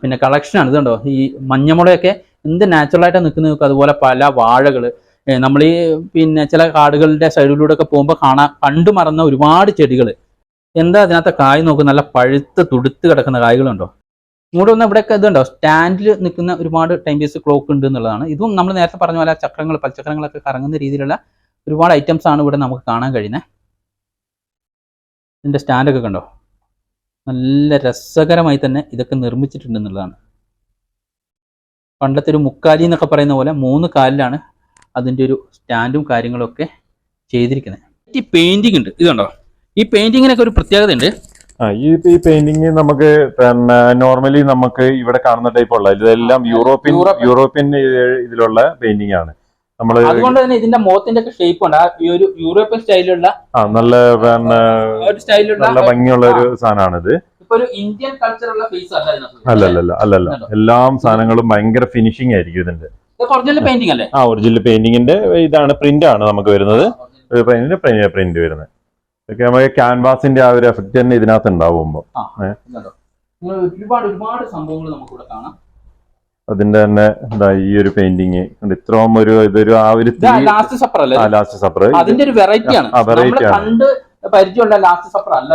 Speaker 1: പിന്നെ കളക്ഷനാണ് ഇതുണ്ടോ? ഈ മഞ്ഞമുളയൊക്കെ എന്ത് നാച്ചുറലായിട്ടാണ് നിൽക്കുന്നത് നോക്കുക അതുപോലെ പല വാഴകൾ നമ്മൾ ഈ പിന്നെ ചില കാടുകളുടെ സൈഡിലൂടെ ഒക്കെ പോകുമ്പോൾ കാണാൻ കണ്ടു മറന്ന ഒരുപാട് ചെടികൾ എന്താ അതിനകത്തെ കായ് നോക്ക് നല്ല പഴുത്ത് തുടുത്ത് കിടക്കുന്ന കായ്കളുണ്ടോ? ഇങ്ങോട്ട് വന്ന ഇവിടെയൊക്കെ ഇതുണ്ടോ? സ്റ്റാൻഡിൽ നിൽക്കുന്ന ഒരുപാട് ടൈം പീസ് ക്ലോക്ക് ഉണ്ട് എന്നുള്ളതാണ്. ഇതും നമ്മൾ നേരത്തെ പറഞ്ഞ പോലെ ചക്രങ്ങൾ പൽചക്രങ്ങളൊക്കെ കറങ്ങുന്ന രീതിയിലുള്ള ഒരുപാട് ഐറ്റംസ് ആണ് ഇവിടെ നമുക്ക് കാണാൻ കഴിയുന്നത് ഇതിന്റെ സ്റ്റാൻഡൊക്കെ കണ്ടോ? നല്ല രസകരമായി തന്നെ ഇതൊക്കെ നിർമ്മിച്ചിട്ടുണ്ട് എന്നുള്ളതാണ്. പണ്ടത്തെ ഒരു മുക്കാലി എന്നൊക്കെ പറയുന്ന പോലെ മൂന്ന് കാലിലാണ് അതിന്റെ ഒരു സ്റ്റാൻഡും കാര്യങ്ങളൊക്കെ ചെയ്തിരിക്കുന്നത്. ഈ പെയിന്റിംഗ് ഉണ്ട്. ഇതുണ്ടോ ഈ പെയിന്റിങ്ങിനൊക്കെ ഒരു പ്രത്യേകത ഉണ്ട്
Speaker 2: ഈ ഈ പെയിന്റിങ് നമുക്ക് പിന്നെ നോർമലി നമുക്ക് ഇവിടെ കാണുന്ന ടൈപ്പ് ഉള്ള ഇതെല്ലാം യൂറോപ്യൻ
Speaker 1: യൂറോപ്യൻ.
Speaker 2: ഇതിലുള്ള പെയിന്റിംഗ് ആണ്. നമ്മൾ
Speaker 1: അതുകൊണ്ട് തന്നെ ഇതിന്റെ മുഖത്തിന്റെ ഒക്കെ ഷേപ്പ് ഉണ്ട്. ആ ഈ ഒരു യൂറോപ്യൻ സ്റ്റൈലിലുള്ള
Speaker 2: ആ നല്ല പിന്നെ
Speaker 1: ഒരു സ്റ്റൈലുള്ള
Speaker 2: നല്ല ഭംഗിയുള്ള ഒരു സാധനമാണിത്.
Speaker 1: ഇപ്പൊ ഒരു ഇന്ത്യൻ കൾച്ചറുള്ള ഫേസ് അല്ല ഇതിനകത്ത്.
Speaker 2: അല്ലല്ല. അല്ലല്ല എല്ലാം സാധനങ്ങളും ഭയങ്കര ഫിനിഷിംഗ് ആയിരിക്കും ഇതിന്റെ.
Speaker 1: ഇത് ഒറിജിനൽ പെയിന്റിംഗ് അല്ലേ?
Speaker 2: ആ ഒറിജിനൽ പെയിന്റിങ്ങിന്റെ ഇതാണ് പ്രിന്റ് ആണ് നമുക്ക് വരുന്നത്. പെയിന്റിന്റെ പ്രിന്റ് വരുന്നത്. ഇതൊക്കെ നമുക്ക് ക്യാൻവാസിന്റെ ആ ഒരു എഫക്ട് തന്നെ ഇതിനകത്ത് ഉണ്ടാവുമ്പോ.
Speaker 1: ആ, ഇതുണ്ടോ? ഇങ്ങനെ ഒരുപാട് ഒരുപാട് സംഭവങ്ങൾ നമുക്ക് ഇവിടെ കാണാം.
Speaker 2: അതിന്റെ തന്നെ എന്താ ഈ ഒരു പെയിന്റിങ് ഇത്രയും ഒരു ഇതൊരു ആ ഒരു
Speaker 1: ലാസ്റ്റ് സപ്പർ അല്ലേ?
Speaker 2: ലാസ്റ്റ് സപ്പർ
Speaker 1: അതിന്റെ ഒരു വെറൈറ്റി ആണ്.
Speaker 2: variety ആണ്.
Speaker 1: കണ്ട് പരിചയമുള്ള ലാസ്റ്റ് സപ്പർ അല്ല.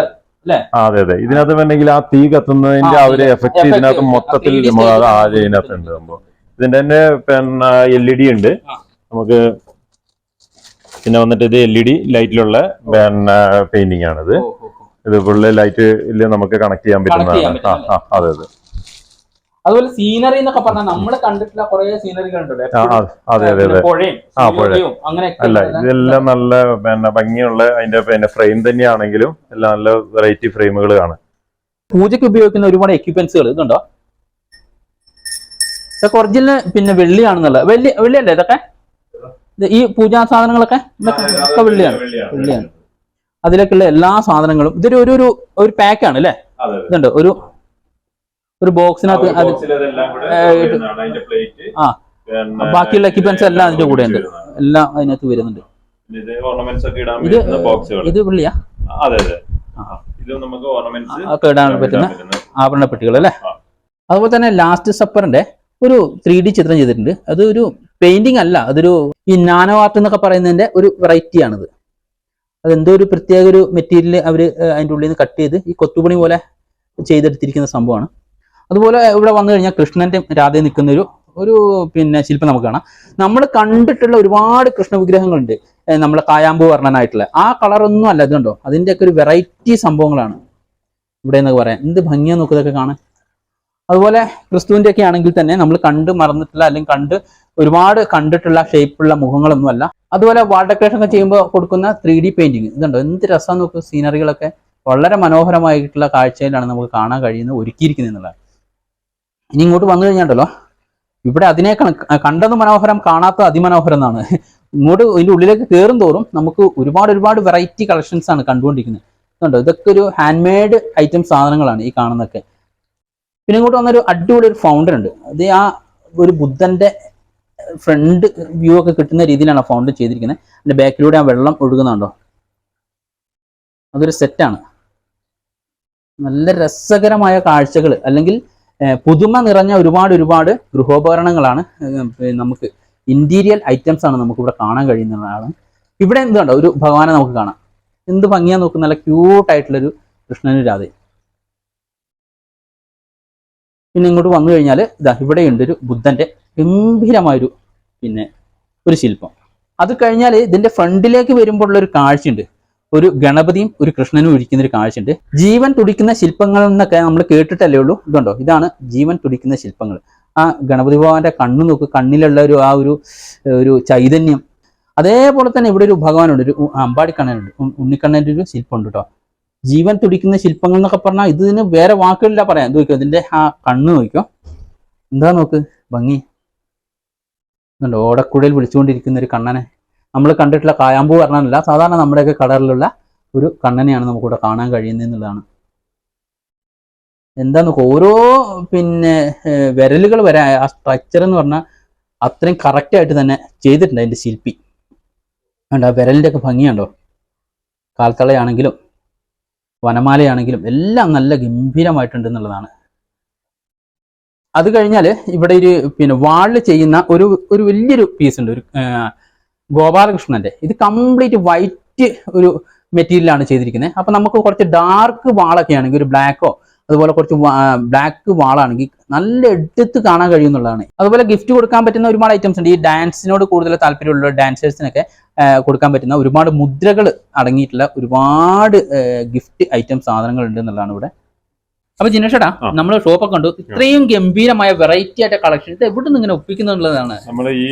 Speaker 2: അതെ അതെ. ഇതിനകത്ത് വേണമെങ്കിൽ ആ തീ കത്തുന്നതിന്റെ
Speaker 1: ആ,
Speaker 2: ഒരു എഫക്ട് ഇതിനകത്ത് മൊത്തത്തിൽ
Speaker 1: 3D
Speaker 2: നമ്മൾ ആ ഇതിനകത്ത് ഉണ്ട്. സംഭവം ഇതിന്റെ തന്നെ പിന്നെ എൽ ഇ ഡി ഉണ്ട്. നമുക്ക് പിന്നെ വന്നിട്ട് ഇത് എൽ ഇ ഡി ലൈറ്റിലുള്ള പിന്നെ പെയിന്റിംഗ് ആണിത്. ഇത് ഫുള്ള് ലൈറ്റിൽ നമുക്ക് കണക്ട് ചെയ്യാൻ പറ്റുന്നതാണ്. ആ, അതെ അതെ.
Speaker 1: അതുപോലെ സീനറി എന്നൊക്കെ പറഞ്ഞാൽ നമ്മൾ കണ്ടിട്ടുള്ള കുറെ സീനറികൾ
Speaker 2: അതെ അതെ അതെ. ആ. അല്ല ഇതെല്ലാം നല്ല പിന്നെ ഭംഗിയുള്ള അതിന്റെ പിന്നെ ഫ്രെയിം തന്നെയാണെങ്കിലും എല്ലാം നല്ല വെറൈറ്റി ഫ്രെയിമുകൾ ആണ്
Speaker 1: പൂജയ്ക്ക് ഉപയോഗിക്കുന്ന ഒരുപാട് എക്യുപ്മെന്റ്സുകൾ ഇതുണ്ടോ? ഇതൊക്കെ ഒറിജിനൽ പിന്നെ വെള്ളിയാണെന്നുള്ള വെള്ളി വെള്ളിയല്ലേ ഇതൊക്കെ? ഇത് ഈ പൂജാ സാധനങ്ങളൊക്കെ ഇതൊക്കെ വെള്ളിയാണ്. വെള്ളിയാണ് അതിലേക്കുള്ള എല്ലാ സാധനങ്ങളും ഇതൊരു ഒരു ഒരു ഒരു പാക്കാണ് അല്ലേ? ഇതുണ്ട്. ഒരു ഒരു ബോക്സിനകത്ത്
Speaker 2: പിന്നെ
Speaker 1: ബാക്കിയുള്ള എക്യുപ്മെന്റ്സ് എല്ലാം അതിന്റെ കൂടെ ഉണ്ട്. എല്ലാം അതിനകത്ത് വരുന്നുണ്ട്.
Speaker 2: ഇത്
Speaker 1: ഇത് വെള്ളിയാ? ആ. ഒക്കെ ഇടാൻ പറ്റുന്ന ആഭരണ പെട്ടികൾ അല്ലേ? അതുപോലെ തന്നെ ലാസ്റ്റ് സപ്പറിന്റെ ഒരു ത്രീ ഡി ചിത്രം ചെയ്തിട്ടുണ്ട്. അത് ഒരു പെയിന്റിംഗ് അല്ല അതൊരു ഈ നാനോ ആർട്ട് എന്നൊക്കെ പറയുന്നതിന്റെ ഒരു വെറൈറ്റി ആണിത്. അതെന്തോ ഒരു പ്രത്യേക ഒരു മെറ്റീരിയൽ അവർ അതിന്റെ ഉള്ളിൽ നിന്ന് കട്ട് ചെയ്ത് ഈ കൊത്തുപണി പോലെ ചെയ്തെടുത്തിരിക്കുന്ന സംഭവമാണ്. അതുപോലെ ഇവിടെ വന്നു കഴിഞ്ഞാൽ കൃഷ്ണന്റെ രാധയെ നിൽക്കുന്ന ഒരു ഒരു പിന്നെ ശില്പം നമുക്ക് കാണാം. നമ്മൾ കണ്ടിട്ടുള്ള ഒരുപാട് കൃഷ്ണ വിഗ്രഹങ്ങളുണ്ട് നമ്മളെ കായാമ്പു വർണനായിട്ടുള്ള. ആ കളറൊന്നും അല്ല ഇതുണ്ടോ? അതിന്റെയൊക്കെ ഒരു വെറൈറ്റി സംഭവങ്ങളാണ്. ഇവിടെ എന്നൊക്കെ പറയാം. എന്ത് ഭംഗിയാ നോക്കുന്നതൊക്കെ കാണാൻ. അതുപോലെ ക്രിസ്തുവിന്റെ ഒക്കെ ആണെങ്കിൽ തന്നെ നമ്മൾ കണ്ട് മറന്നിട്ടില്ല അല്ലെങ്കിൽ കണ്ട് ഒരുപാട് കണ്ടിട്ടുള്ള ഷേപ്പുള്ള മുഖങ്ങളൊന്നും അല്ല അതുപോലെ വാൾ ഡെക്കറേഷൻ ഒക്കെ ചെയ്യുമ്പോൾ കൊടുക്കുന്ന ത്രീ ഡി പെയിന്റിങ് ഇതുണ്ടോ? എന്ത് രസം നോക്കുക സീനറികളൊക്കെ വളരെ മനോഹരമായിട്ടുള്ള കാഴ്ചയിലാണ് നമുക്ക് കാണാൻ കഴിയുന്നത് ഒരുക്കിയിരിക്കുന്നത് എന്നുള്ളത്. ഇനി ഇങ്ങോട്ട് വന്നു കഴിഞ്ഞാണ്ടല്ലോ. ഇവിടെ അതിനെ കണ- കണ്ടത് മനോഹരം കാണാത്ത അതിമനോഹരം എന്നാണ്. ഇങ്ങോട്ട് ഇതിന്റെ ഉള്ളിലേക്ക് കയറും തോറും നമുക്ക് ഒരുപാട് ഒരുപാട് വെറൈറ്റി കളക്ഷൻസ് ആണ് കണ്ടുകൊണ്ടിരിക്കുന്നത്. കണ്ടോ ഇതൊക്കെ ഒരു ഹാൻഡ് മെയ്ഡ് ഐറ്റം സാധനങ്ങളാണ് ഈ കാണുന്നതൊക്കെ. പിന്നെ ഇങ്ങോട്ട് വന്നൊരു അടിപൊളി ഒരു ഫൗണ്ടൻ ഉണ്ട്. അത് ആ ഒരു ബുദ്ധന്റെ ഫ്രണ്ട് വ്യൂ ഒക്കെ കിട്ടുന്ന രീതിയിലാണ് ഫൗണ്ടൻ ചെയ്തിരിക്കുന്നത്. അതിന്റെ ബാക്കിലൂടെ ആ വെള്ളം ഒഴുകുന്നുണ്ടോ അതൊരു സെറ്റാണ് നല്ല രസകരമായ കാഴ്ചകൾ അല്ലെങ്കിൽ പുതുമ നിറഞ്ഞ ഒരുപാട് ഒരുപാട് ഗൃഹോപകരണങ്ങളാണ് നമുക്ക് ഇന്റീരിയൽ ഐറ്റംസ് ആണ് നമുക്ക് ഇവിടെ കാണാൻ കഴിയുന്നതാണ് ഇവിടെ എന്തുണ്ടോ ഒരു ഭഗവാനെ നമുക്ക് കാണാം. എന്ത് ഭംഗിയാ നോക്കുന്ന നല്ല ക്യൂട്ടായിട്ടുള്ളൊരു കൃഷ്ണനും രാധയും. പിന്നെ ഇങ്ങോട്ട് വന്നു കഴിഞ്ഞാൽ ഇതാ ഇവിടെയുണ്ട് ഒരു ബുദ്ധന്റെ ഗംഭീരമായൊരു പിന്നെ ഒരു ശില്പം. അത് കഴിഞ്ഞാൽ ഇതിന്റെ ഫ്രണ്ടിലേക്ക് വരുമ്പോഴുള്ള ഒരു കാഴ്ചയുണ്ട്. ഒരു ഗണപതിയും ഒരു കൃഷ്ണനും ഒഴിക്കുന്ന ഒരു കാഴ്ചയുണ്ട്. ജീവൻ തുടിക്കുന്ന ശില്പങ്ങൾ എന്നൊക്കെ നമ്മൾ കേട്ടിട്ടല്ലേ ഉള്ളൂ. ഇതുണ്ടോ? ഇതാണ് ജീവൻ തുടിക്കുന്ന ശില്പങ്ങൾ. ആ ഗണപതി ഭഗവാന്റെ കണ്ണു നോക്ക് കണ്ണിലുള്ള ഒരു ആ ഒരു ഒരു ചൈതന്യം. അതേപോലെ തന്നെ ഇവിടെ ഒരു ഭഗവാനുണ്ട്. ഒരു അമ്പാടിക്കണ്ണനുണ്ട്. ഉണ്ണിക്കണ്ണന്റെ ഒരു ശില്പമുണ്ട് കേട്ടോ ജീവൻ തുടിക്കുന്ന ശില്പങ്ങൾ എന്നൊക്കെ പറഞ്ഞാൽ ഇതിന് വേറെ വാക്കുകളില്ല പറയാം ഇത് നോക്കിയോ? ഇതിന്റെ ആ കണ്ണ് നോക്കിയോ? എന്താ നോക്ക്? ഭംഗി. ഇതുണ്ട് ഓടക്കുഴയിൽ വിളിച്ചുകൊണ്ടിരിക്കുന്ന ഒരു കണ്ണനെ. നമ്മൾ കണ്ടിട്ടുള്ള കായാമ്പു പറഞ്ഞല്ല സാധാരണ നമ്മുടെയൊക്കെ കടലിലുള്ള ഒരു കണ്ണനെയാണ് നമുക്കിവിടെ കാണാൻ കഴിയുന്നത് എന്നുള്ളതാണ്. എന്താ നോക്കുക ഓരോ പിന്നെ വിരലുകൾ വരെ ആ സ്ട്രക്ചർ എന്ന് പറഞ്ഞാൽ അത്രയും കറക്റ്റായിട്ട് തന്നെ ചെയ്തിട്ടുണ്ട് അതിന്റെ ശില്പി. കണ്ടോ? വിരലിന്റെയൊക്കെ ഭംഗിയുണ്ടോ? കാൽത്തളയാണെങ്കിലും വനമാലയാണെങ്കിലും എല്ലാം നല്ല ഗംഭീരമായിട്ടുണ്ട് എന്നുള്ളതാണ് അത് കഴിഞ്ഞാൽ ഇവിടെ ഒരു പിന്നെ വാളിൽ ചെയ്യുന്ന ഒരു ഒരു വലിയൊരു പീസ് ഉണ്ട്. ഒരു ഗോപാലകൃഷ്ണന്റെ. ഇത് കംപ്ലീറ്റ് വൈറ്റ് ഒരു മെറ്റീരിയലാണ് ചെയ്തിരിക്കുന്നത്. അപ്പൊ നമുക്ക് കുറച്ച് ഡാർക്ക് വാളൊക്കെ ആണെങ്കിൽ ഒരു ബ്ലാക്കോ അതുപോലെ കുറച്ച് ബ്ലാക്ക് വാളാണെങ്കിൽ നല്ല എടുത്ത് കാണാൻ കഴിയുന്നുള്ളതാണ്. അതുപോലെ ഗിഫ്റ്റ് കൊടുക്കാൻ പറ്റുന്ന ഒരുപാട് ഐറ്റംസ് ഉണ്ട്. ഈ ഡാൻസിനോട് കൂടുതൽ താല്പര്യമുള്ള ഡാൻസേഴ്സിനൊക്കെ കൊടുക്കാൻ പറ്റുന്ന ഒരുപാട് മുദ്രകൾ അടങ്ങിയിട്ടുള്ള ഒരുപാട് ഗിഫ്റ്റ് ഐറ്റം സാധനങ്ങൾ ഉണ്ട് എന്നുള്ളതാണ് ഇവിടെ. അപ്പൊ ജിനേഷടാ നമ്മൾ ഷോപ്പൊക്കെ കണ്ടു. ഇത്രയും ഗംഭീരമായ വെറൈറ്റി ആയിട്ട് കളക്ഷൻ ഇത് എവിടെ നിന്ന് ഇങ്ങനെ ഒപ്പിക്കുന്നുള്ളതാണ്
Speaker 2: നമ്മൾ ഈ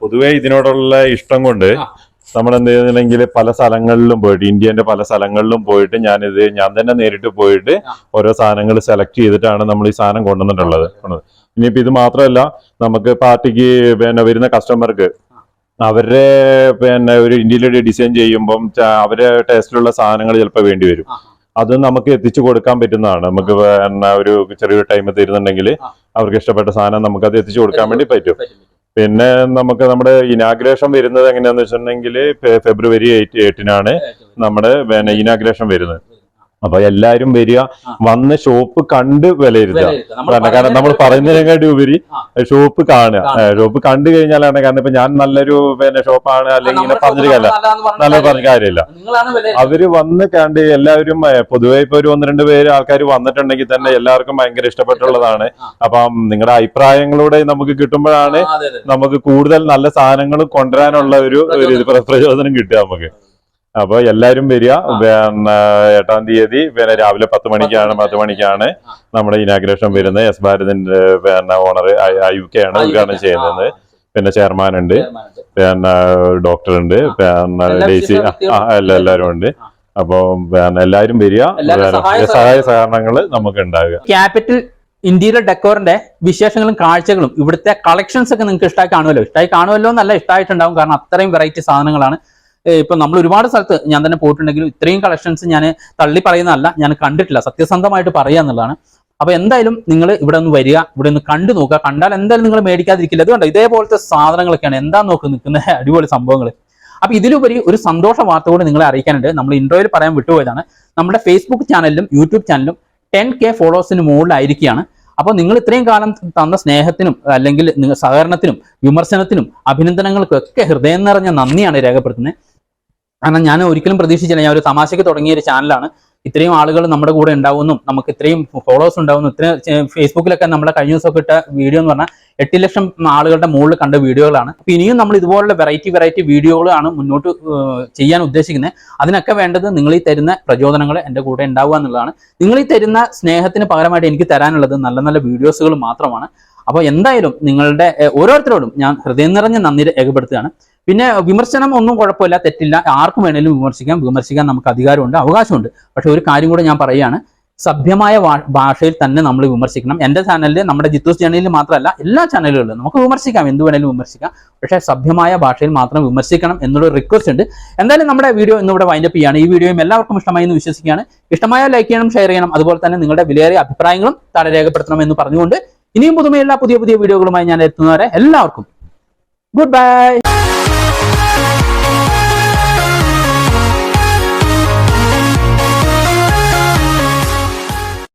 Speaker 2: പൊതുവെ ഇതിനോടുള്ള ഇഷ്ടം കൊണ്ട്. നമ്മൾ എന്ത് ചെയ്യുന്നില്ലെങ്കിൽ പല സ്ഥലങ്ങളിലും പോയിട്ട് ഇന്ത്യന്റെ പല സ്ഥലങ്ങളിലും പോയിട്ട് ഞാനിത് ഞാൻ തന്നെ നേരിട്ട് പോയിട്ട് ഓരോ സാധനങ്ങൾ സെലക്ട് ചെയ്തിട്ടാണ് നമ്മൾ ഈ സാധനം കൊണ്ടുവന്നിട്ടുള്ളത്. ഇനിയിപ്പോ ഇത് മാത്രമല്ല നമുക്ക് പാർട്ടിക്ക് പിന്നെ വരുന്ന കസ്റ്റമർക്ക് അവരുടെ പിന്നെ ഒരു ഇന്ത്യയിലൊരു ഡിസൈൻ ചെയ്യുമ്പം അവരെ ടേസ്റ്റിലുള്ള സാധനങ്ങൾ ചിലപ്പോൾ വേണ്ടി വരും. അത് നമുക്ക് എത്തിച്ചു കൊടുക്കാൻ പറ്റുന്നതാണ്. നമുക്ക് ഒരു ചെറിയൊരു ടൈം തരുന്നുണ്ടെങ്കിൽ അവർക്ക് ഇഷ്ടപ്പെട്ട സാധനം നമുക്ക് അത് എത്തിച്ചു കൊടുക്കാൻ വേണ്ടി പറ്റും. പിന്നെ നമുക്ക് നമ്മുടെ ഇനാഗ്രേഷൻ വരുന്നത് എങ്ങനെയാന്ന് വെച്ചിട്ടുണ്ടെങ്കിൽ ഫെബ്രുവരി എയ്റ്റ് എയ്റ്റിനാണ് നമ്മുടെ ഇനാഗ്രേഷൻ വരുന്നത്. അപ്പൊ എല്ലാരും വരിക. വന്ന് ഷോപ്പ് കണ്ട് വിലയിരുത്തുക. കാരണം നമ്മൾ പറയുന്നതിനെക്കാട്ടി ഉപരി ഷോപ്പ് കാണുക. ഷോപ്പ് കണ്ടു കഴിഞ്ഞാലാണ് കാരണം ഇപ്പൊ ഞാൻ നല്ലൊരു പിന്നെ ഷോപ്പാണ് അല്ലെങ്കിൽ ഇങ്ങനെ പറഞ്ഞിരിക്കല്ല നല്ല പറഞ്ഞ കാര്യമില്ല. അവർ വന്ന് കണ്ട് എല്ലാവരും പൊതുവെ ഇപ്പൊ ഒരു ഒന്ന് രണ്ട് പേര് ആൾക്കാർ വന്നിട്ടുണ്ടെങ്കിൽ തന്നെ എല്ലാവർക്കും ഭയങ്കര ഇഷ്ടപ്പെട്ടുള്ളതാണ്. അപ്പം നിങ്ങളുടെ അഭിപ്രായങ്ങളൂടെ നമുക്ക് കിട്ടുമ്പോഴാണ് നമുക്ക് കൂടുതൽ നല്ല സാധനങ്ങൾ കൊണ്ടുവരാനുള്ള ഒരു പ്രചോദനം കിട്ടുക നമുക്ക്. അപ്പൊ എല്ലാരും വരിക. പിന്നെ എട്ടാം തീയതി പിന്നെ രാവിലെ പത്ത് മണിക്കാണ്
Speaker 1: മണിക്ക്.
Speaker 2: പത്ത് മണിക്കാണ് നമ്മുടെ ഇനാഗ്രേഷൻ വരുന്നത്. എസ് ഭാരതിന്റെ പിന്നെ ഓണർ യു കെ. ആണ് ഉദ്ഘാടനം ചെയ്യുന്നത്. പിന്നെ ചെയർമാൻ ഉണ്ട് പിന്നെ ഡോക്ടർ ഉണ്ട്. പിന്നെ ഡേസി എല്ലാവരും ഉണ്ട്. അപ്പോ എല്ലാവരും വരിക.
Speaker 1: സഹായ
Speaker 2: സഹായ സഹകരണങ്ങൾ നമുക്ക് ഉണ്ടാകുക
Speaker 1: ക്യാപിറ്റൽ ഇന്റീരിയർ ഡെക്കോറിന്റെ വിശേഷങ്ങളും കാഴ്ചകളും ഇവിടുത്തെ കളക്ഷൻസ് ഒക്കെ നിങ്ങൾക്ക് ഇഷ്ടമായി കാണുമല്ലോ? ഇഷ്ടമായി കാണുമല്ലോ എന്നല്ല ഇഷ്ടമായിട്ടുണ്ടാവും കാരണം അത്രയും വെറൈറ്റി സാധനങ്ങളാണ്. ഇപ്പൊ നമ്മൾ ഒരുപാട് സ്ഥലത്ത് ഞാൻ തന്നെ പോയിട്ടുണ്ടെങ്കിലും ഇത്രയും കളക്ഷൻസ് ഞാൻ തള്ളി പറയുന്നതല്ല ഞാൻ കണ്ടിട്ടില്ല. സത്യസന്ധമായിട്ട് പറയുക എന്നുള്ളതാണ്. അപ്പൊ എന്തായാലും നിങ്ങൾ ഇവിടെ ഒന്ന് വരിക ഇവിടെ ഒന്ന് കണ്ടു നോക്കുക. കണ്ടാൽ എന്തായാലും നിങ്ങൾ മേടിക്കാതിരിക്കില്ല. അതുകൊണ്ട് ഇതേപോലത്തെ സാധനങ്ങളൊക്കെയാണ്. എന്താ നോക്ക് നിൽക്കുന്ന അടിപൊളി സംഭവങ്ങൾ അപ്പൊ ഇതിലുപരി ഒരു സന്തോഷ വാർത്ത കൂടി നിങ്ങളെ അറിയിക്കാനുണ്ട്. നമ്മൾ ഇൻട്രോയിൽ പറയാൻ വിട്ടുപോയതാണ്. നമ്മുടെ ഫേസ്ബുക്ക് ചാനലിലും യൂട്യൂബ് ചാനലിലും ടെൻ കെ ഫോളോവേഴ്സിന് മുകളിലായിരിക്കുകയാണ്. അപ്പോൾ നിങ്ങൾ ഇത്രയും കാലം തന്ന സ്നേഹത്തിനും അല്ലെങ്കിൽ സഹകരണത്തിനും വിമർശനത്തിനും അഭിനന്ദനങ്ങൾക്കും ഒക്കെ ഹൃദയം നിറഞ്ഞ നന്ദിയാണ് രേഖപ്പെടുത്തുന്നത്. കാരണം ഞാൻ ഒരിക്കലും പ്രതീക്ഷിച്ചില്ല. ഞാൻ ഒരു തമാശയ്ക്ക് തുടങ്ങിയ ഒരു ചാനലാണ് ഇത്രയും ആളുകൾ നമ്മുടെ കൂടെ ഉണ്ടാവുമെന്നും നമുക്ക് ഇത്രയും ഫോളോവേഴ്സ് ഉണ്ടാവുന്നു ഇത്രയും ഫേസ്ബുക്കിലൊക്കെ നമ്മുടെ കഴിഞ്ഞ ദിവസമൊക്കെ ഇട്ട വീഡിയോ എന്ന് പറഞ്ഞാൽ എട്ട് ലക്ഷം ആളുകളുടെ മുകളിൽ കണ്ട വീഡിയോകളാണ് അപ്പൊ ഇനിയും നമ്മൾ ഇതുപോലുള്ള വെറൈറ്റി വെറൈറ്റി വീഡിയോകളാണ് മുന്നോട്ട് ചെയ്യാൻ ഉദ്ദേശിക്കുന്നത്. അതിനൊക്കെ വേണ്ടത് നിങ്ങൾ ഈ തരുന്ന പ്രചോദനങ്ങൾ എന്റെ കൂടെ ഉണ്ടാവുക എന്നുള്ളതാണ്. നിങ്ങൾ ഈ തരുന്ന സ്നേഹത്തിന് പകരമായിട്ട് എനിക്ക് തരാനുള്ളത് നല്ല നല്ല വീഡിയോസുകൾ മാത്രമാണ്. അപ്പോൾ എന്തായാലും നിങ്ങളുടെ ഓരോരുത്തരോടും ഞാൻ ഹൃദയം നിറഞ്ഞ നന്ദി രേഖപ്പെടുത്തുകയാണ്. പിന്നെ വിമർശനം ഒന്നും കുഴപ്പമില്ല തെറ്റില്ല. ആർക്കും വേണേലും വിമർശിക്കാം. വിമർശിക്കാൻ നമുക്ക് അധികാരമുണ്ട് അവകാശമുണ്ട്. പക്ഷെ ഒരു കാര്യം കൂടെ ഞാൻ പറയുകയാണ്. സഭ്യമായ ഭാഷയിൽ തന്നെ നമ്മൾ വിമർശിക്കണം. എന്റെ ചാനലിൽ നമ്മുടെ ജിത്തൂസ് ചാനലിൽ മാത്രമല്ല എല്ലാ ചാനലുകളിലും നമുക്ക് വിമർശിക്കാം. എന്ത് വേണേലും വിമർശിക്കാം. പക്ഷേ സഭ്യമായ ഭാഷയിൽ മാത്രം വിമർശിക്കണം എന്നുള്ള റിക്വസ്റ്റ് ഉണ്ട്. എന്തായാലും നമ്മുടെ വീഡിയോ ഇന്നിവിടെ വൈൻഡപ്പ് ചെയ്യാണ്. ഈ വീഡിയോയും എല്ലാവർക്കും ഇഷ്ടമായി എന്ന് വിശ്വസിക്കുകയാണ്. ഇഷ്ടമായ ലൈക്ക് ചെയ്യണം ഷെയർ ചെയ്യണം. അതുപോലെ തന്നെ നിങ്ങളുടെ വിലയേറിയ അഭിപ്രായങ്ങളും താഴെ രേഖപ്പെടുത്തണം എന്ന് പറഞ്ഞുകൊണ്ട് ഇനിയും പുതുമയുള്ള പുതിയ പുതിയ വീഡിയോകളുമായി ഞാൻ എത്തുന്നവരെ എല്ലാവർക്കും ഗുഡ് ബൈ